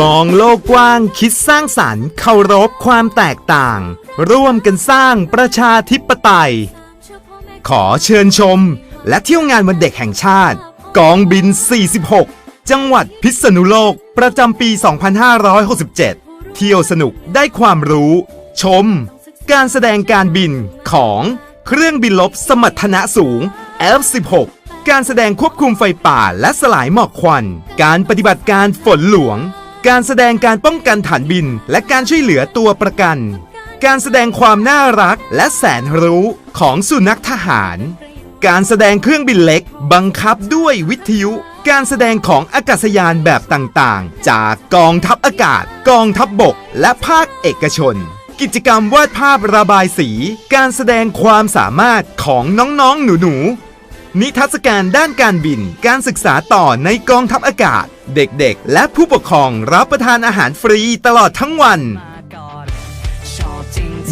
มองโลกกว้างคิดสร้างสรรค์เคารพความแตกต่าง ร่วมกันสร้างประชาธิปไตย ขอเชิญชม และเที่ยวงานวันเด็กแห่งชาติ กองบิน 46 จังหวัดพิษณุโลกประจำปี 2567 เที่ยวสนุกได้ความรู้ ชม การแสดงการบินของเครื่องบินลบสมรรถนะสูง F16 การแสดงควบคุมไฟป่าและสลายหมอกควัน การปฏิบัติการฝนหลวง การแสดงการป้องกันฐานบิน และการช่วยเหลือตัวประกัน การแสดงความน่ารักและแสนรู้ของสุนัขทหาร การแสดงเครื่องบินเล็ก บังคับด้วยวิทยุ การแสดงของอากาศยานแบบต่างๆ จากกองทัพอากาศ กองทัพบบก และภาคเอกชน กิจกรรมวาดภาพระบายสี การแสดงความสามารถของน้องๆหนูๆ นิทรรศการด้านการบิน การศึกษาต่อในกองทัพอากาศ เด็กๆ และผู้ปกครองรับประทานอาหารฟรีตลอดทั้งวัน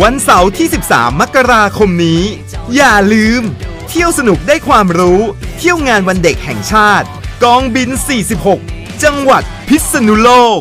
วันเสาร์ที่ 13 มกราคมนี้ อย่าลืม เที่ยวสนุกได้ความรู้ เที่ยวงานวันเด็กแห่งชาติ กองบิน 46 จังหวัดพิษณุโลก